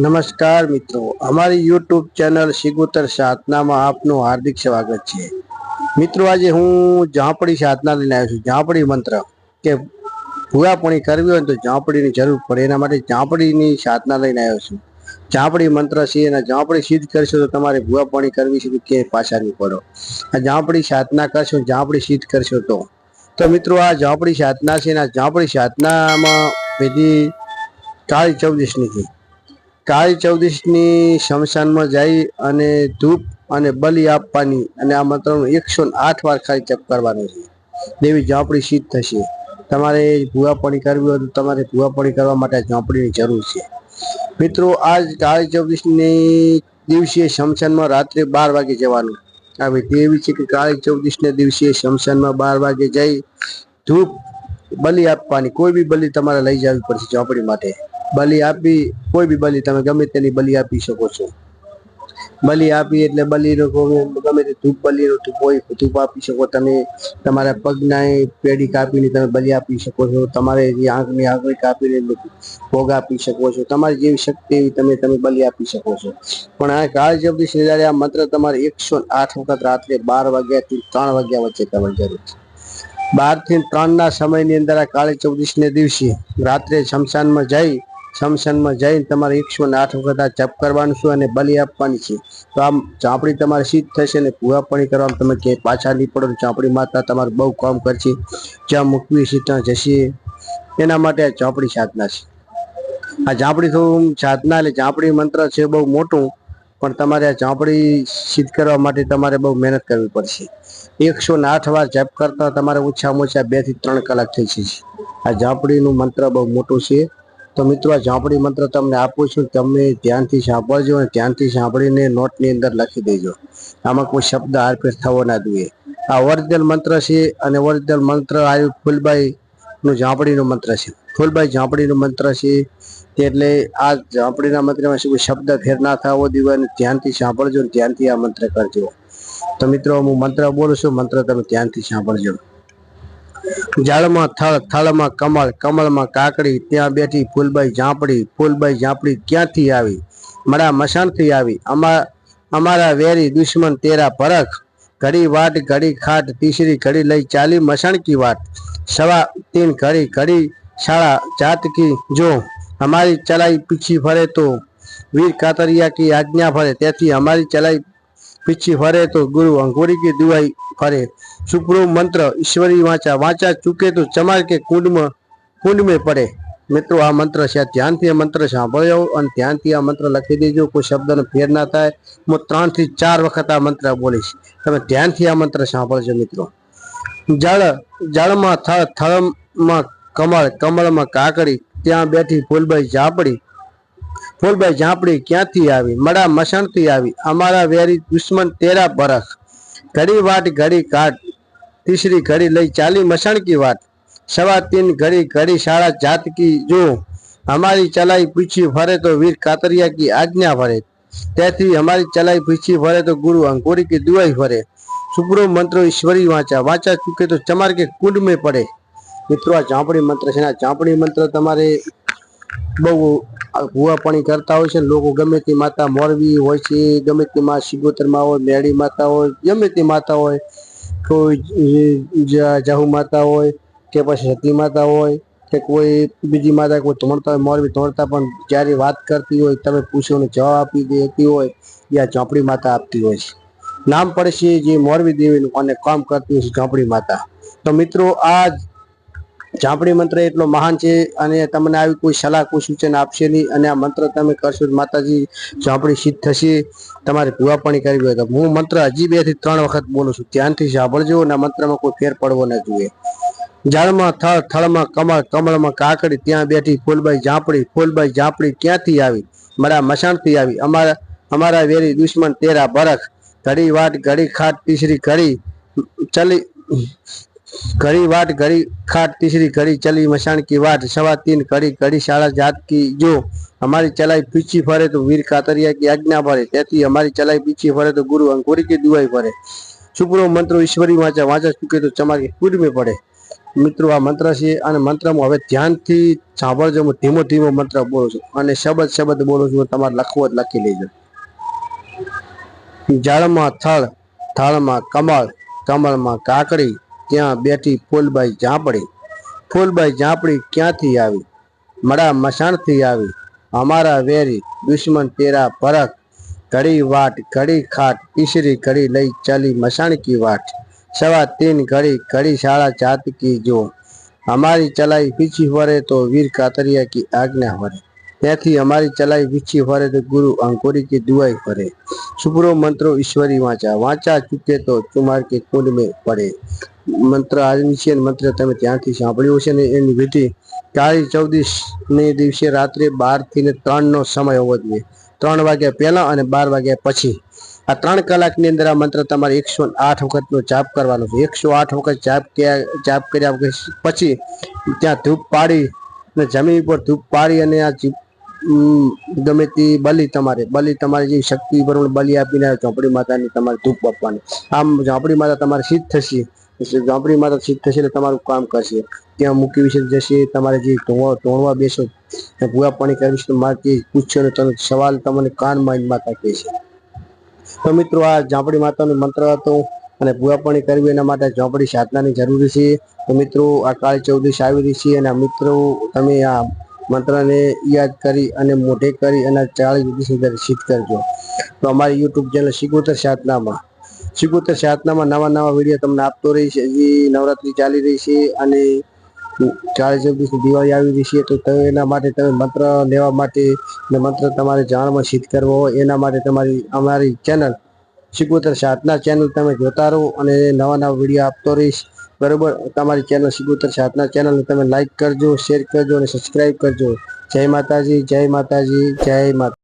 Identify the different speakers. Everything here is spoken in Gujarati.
Speaker 1: નમસ્કાર મિત્રો. અમારી યુટ્યુબ ચેનલ શિગુતર સાધનામાં આપનું હાર્દિક સ્વાગત છે. મિત્રો, આજે હું ઝાંપડી સાધના લઈને આવ્યો છું. ઝાંપડી મંત્ર કે ભૂવાપણી કરવી હોય તો ઝાંપડીની જરૂર પડે. એના માટે ઝાંપડીની સાધના લઈને આવ્યો છું. ઝાંપડી મંત્ર છે અને ઝાંપડી સિદ્ધ કરશો તો તમારે ભૂવાપણી કરવી છે કે પાછા નહીં પડો. આ ઝાંપડી સાધના કરશો, ઝાંપડી સિદ્ધ કરશો તો. તો મિત્રો, આ ઝાંપડી સાધના છે અને આ ઝાંપડી સાધનામાં બીજી કાળી ચૌદશની છે. કાળી ચૌદશની શમશાનમાં જઈ અને ધૂપ અને બલિ આપવાની અને આ મંત્રનું એકસો આઠ વાર ખાલી જપ કરવાનો છે. દેવી ઝાંપડી સિદ્ધ થશે. તમારે ભૂવાપણી કરવી હોય તો તમારે ભૂવાપણી કરવા માટે ઝોંપડીની જરૂર છે. મિત્રો, આજ કાળી ચૌદશની દિવસે શમશાનમાં રાત્રે બાર વાગે જવાનું. આ વિધિ એવી છે કે કાળી ચૌદશને દિવસે શમશાનમાં બાર વાગે જઈ ધૂપ, બલિ આપવાની. કોઈ બી બલિ તમારે લઈ જવી પડશે ઝાંપડી માટે. બલિ આપી, કોઈ બી બલિ તમે ગમે તેની બલિ આપી શકો છો. બલિ આપી એટલે બલિનો ગમે તે ધૂપ બલિનો ધૂપ હોય, ધૂપ આપી શકો તમે. તમારા પગના પેઢી કાપીને તમે બલિ આપી શકો છો. તમારે જે આંખની આંગળી કાપીને ભોગ આપી શકો છો. તમારી જેવી શક્તિ એવી તમે તમે બલિ આપી શકો છો. પણ આ કાળ જબદી શ્રીદારે આ મંત્ર તમારે એકસો આઠ વખત રાત્રે બાર વાગ્યાથી ત્રણ વાગ્યા વચ્ચે કરવાની જરૂર છે. બારથી ત્રણ ના સમયની અંદર આ કાળી ચૌદશ ને દિવસે રાત્રે શમશાનમાં જઈ શમશાનમાં જઈને તમારે એકસો ને આઠ વખત આ જપ કરવાનું છે અને બલિ આપવાની છે. તો આમ ચાંપડી તમારે સિદ્ધ થશે ને ભૂવાપણી કરવામાં તમે ક્યાંય પાછા નહીં પડો. ચાંપડી માતા તમારું બહુ કામ કરશે. જ્યાં મૂકવી છે ત્યાં જશે. એના માટે આ ચાંપડી સાધના છે. આ ઝાંપડી થોડું સાધના એટલે ઝાંપડી મંત્ર છે બહુ મોટું, પણ તમારે આ ઝાંપડી સિદ્ધ કરવા માટે તમારે બહુ મહેનત કરવી પડશે. એકસો ને આઠ વાર જપ કરતા તમારે ઓછામાં ઓછા બેથી ત્રણ કલાક થઈ જશે આ ઝાંપડીનું મંત્ર બહુ મોટું છે. તો મિત્રો, આ ઝાંપડી મંત્ર તમને આપું છું. તમે ધ્યાનથી સાંભળજો અને ધ્યાનથી સાંભળીને નોટની અંદર લખી દેજો. આમાં કોઈ શબ્દ આરપેર થવો ના જોઈએ. આ ઓરિજિનલ મંત્ર છે અને ઓરિજિનલ મંત્ર આવ્યું ફૂલબાઈનું ઝાંપડીનું મંત્ર છે. ફૂલબાઈ ઝાંપડીનું મંત્ર છે એટલે આ ઝાંપડીના મંત્રમાં કોઈ શબ્દ ફેર ના થવો જોઈએ અને ધ્યાનથી સાંભળજો અને ધ્યાનથી આ મંત્ર કરજો. તો મિત્રો, હું મંત્ર બોલું છું. મંત્ર તમે ધ્યાનથી સાંભળજો. જળમાં થળ, થળમાં કમળ, કમળમાં કાકડી, ત્યાં બેઠી ફૂલબાઈ ઝાંપડી ફૂલબાઈ ઝાંપડી ક્યાંથી આવી? મારા મશાનથી આવી. અમા, અમારા વેરી દુશ્મન તેરા પરખ. ઘડી વાટ, ઘડી ખાટ, તીસરી ઘડી લઈ ચાલી મસાણ કી વાટ સવા તીન ઘડી ઘડી શાળા જાત કી જો. અમારી ચલાઈ પીછી ફરે તો. વીર કાતરિયા કી આજ્ઞા ફરે તેથી અમારી ચલાઈ પીછી ફરે તો ગુરુ અંગોરી કી દુવાઈ ફરે. સુપ્રો મંત્ર ઈશ્વરી વાંચા વાંચા ચૂકે તો ચમાર કે કુંડમાં કુંડ મેં પડે. મિત્રો, આ મંત્ર છે ધ્યાનથી આ મંત્ર સાંભળ્યો અને ધ્યાનથી આ મંત્ર લખી દેજો. કોઈ શબ્દનો ફેર ના થાય. હું ત્રણથી ચાર વખત આ મંત્ર બોલીશ. તમે ધ્યાનથી આ મંત્ર સાંભળજો, મિત્રો. જળ, જળમાં થળ થળમાં કમળ, કમળમાં કાકડી, ત્યાં બેઠી ફૂલબાઈ ઝાપડી ફૂલબાઈ ઝાંપડી ક્યાંથી આવી? મડા મસણથી આવી. અમારા વેરી દુશ્મન તેરા બરખ ઘડી વાટ, ઘડી કાટ. તીસરી ઘડી લઈ ચાલી મસણ કી વાટ સવા તીન ઘડી ઘડી શાળા જાત કી જો અમારી ચલાઈ પીછી ફરે તો વીર કાતરિયા કી આજ્ઞા ફરે. તેથી અમારી ચલાઈ પીછી ફરે તો ગુરુ અંકુરી કી દુઆઈ ફરે. સુપ્રો મંત્રો ઈશ્વરી વાંચા. વાંચા ચૂકે તો ચમાર કે કુંડ મેં પડે. મિત્રો, આ ઝાંપડી મંત્ર છે આ ઝાંપડી મંત્ર તમારે બહુ ભૂવાપણી કરતા હોય છે લોકો ગમે તે માતા મોરવી હોય છે, ગમે તે માં શિગોતરમાં હોય, મેળી માતા હોય, ગમે તે માતા હોય, કોઈ જાહુ માતા હોય કે પછી સતી માતા હોય કે કોઈ બીજી માતા કોઈ ધોણતા હોય મોરવી ધોણતા પણ જ્યારે વાત કરતી હોય, તમે પૂછો ને જવાબ આપી દેતી હોય યા ઝોંપડી માતા આપતી હોય છે. નામ પડશે જે મોરવી દેવીનું અને કામ કરતી હોય છે ઝોંપડી માતા. તો મિત્રો આ ઝાંપડી મંત્ર એટલો મહાન છે અને તમને આવી કોઈ સલાહ કોઈ સૂચન આપશે નહીં અને આ મંત્ર તમે કરશો માતાજી ઝાંપડી સિદ્ધ થશે, તમારે ભૂવાપણી કરવી હોય તો. હું મંત્ર હજી બેથી ત્રણ વખત બોલું છું, ધ્યાનથી સાંભળજો અને મંત્રમાં કોઈ ફેર પડવો ન જોઈએ. જાળમાં થળ, થળમાં કમળ, કમળમાં કાકડી, ત્યાં બેઠી ફૂલબાઈ ઝાંપડી ફૂલબાઈ ઝાંપડી ક્યાંથી આવી? મારા મસાણથી આવી. અમારા અમારા વેરી દુશ્મન તેરા બરખ. ઘડી વાટ, ઘડી ખાટ તીસરી ઘડી, ચલી ઘડી વાટ ઘડી ખાટ તીસરી ઘડી ચલી મશાન કી વાટ સવા તીન ઘડી ઘડી શાળા જાત કી જો અમારી ચલાઈ પીછી ફરે તો વીર કાતરિયા की આજ્ઞા ફરે તેથી અમારી ચલાઈ પીછી ફરે તો ગુરુ અંકુરી की દુઆઈ ફરે સુપ્રો મંત્રો ઈશ્વરી વાંચા વાંચા ચૂકે તો ચમારી કુડ में પડે મિત્રો આ મંત્ર છે અને મંત્રમાં હવે ધ્યાનથી સાંભળજો હું ધીમો ધીમો મંત્ર બોલું છું અને શબ્દ શબ્દ બોલું છું તમારે લખવું હોય તો લખી લેજો જળમાં થળ થળમાં કમળ કમળમાં કાકડી ત્યાં બેઠી ફૂલબાઈ ઝાંપડી. ફૂલબાઈ ઝાંપડી ક્યાંથી આવી? મડા મસાણથી આવી. અમારા વેરી દુશ્મન તેરા પરખ ઘડી વાટ, ઘડી ખાટ, ઈસરી ઘડી લઈ ચાલી મસાણકી વાટ. સવા તીન ઘડી ઘડી શાળા જાતકી જો. અમારી ચલાઈ પીછી વરે તો વીર કાતરિયા કી આજ્ઞા વરે. ત્યાંથી અમારી ચલાઈ પીછી ફરે તો ગુરુ અંકુરી કી દુઆઈ ફરે શુભ્રો મંત્રો ઈશ્વરી વાંચા. વાંચા ચૂકે તો ચુમાર કે કુંડ મેં પડે. મંત્ર આજની છે મંત્ર તમે ત્યાંથી સાંભળ્યો છે ને એની વિધિ કાળી ચૌદીસને દિવસે રાત્રે બારથી ને ત્રણ નો સમય હોવો જોઈએ. ત્રણ વાગ્યા પહેલા અને બાર વાગ્યા પછી. આ ત્રણ કલાકની અંદર આ મંત્ર તમારે એકસો આઠ વખતનો જાપ કરવાનો છે. એકસો આઠ વખત જાપ કર્યા જાપ કર્યા પછી ત્યાં ધૂપ પાડી અને જમીન પર ધૂપ પાડી અને આ ગમે તે બલી તમારે, બલી તમારી જે શક્તિ પ્રમાણે બલી આપીને આ ઝોંપડી માતાની તમારે ધૂપ આપવાની. આમ ચોપડી માતા તમારે સિદ્ધ થશે. ઝોંપડી માતા સિદ્ધ થશે એટલે તમારું કામ કરશે. ત્યાં મૂકી વિશે જશે, તમારે જે ધોણવા બેસો ભૂવા પાણી કરવી છે મારે તે પૂછ્યો ને તમે સવાલ તમને કાન માઇન્ડ માતા કહે છે. તો મિત્રો, આ ઝાંપડી માતાનો મંત્ર હતો અને ભૂવા પાણી કરવી એના માટે ઝાંપડી સાધનાની જરૂરી છે. તો મિત્રો, આ કાળી ચૌદશ આવી રહી છે અને મિત્રો, તમે આ મંત્રને યાદ કરી અને મોઢે કરી અને દિવસ અંદર સિદ્ધ કરજો. તો અમારી યુટ્યુબ ચેનલ શિકોતર સાધનામાં શિકોતર સાધનામાં નવા નવા વીડિયો તમને આપતો રહી છે. હજી નવરાત્રી ચાલી રહી છે અને ચાલીસ દિવસની દિવાળી આવી રહી છે. તો એના માટે તમે મંત્ર લેવા માટે ને મંત્ર તમારે જાણમાં સિદ્ધ કરવો હોય એના માટે તમારી અમારી ચેનલ શિકોતર સાધના ચેનલ તમે જોતા રહો અને નવા નવા વીડિયો આપતો રહીશ. બરોબર? તમારી ચેનલ શિકોતર સાધના ચેનલને તમે લાઈક કરજો શેર કરજો અને સબસ્ક્રાઈબ કરજો. જય માતાજી જય માતાજી, જય માતા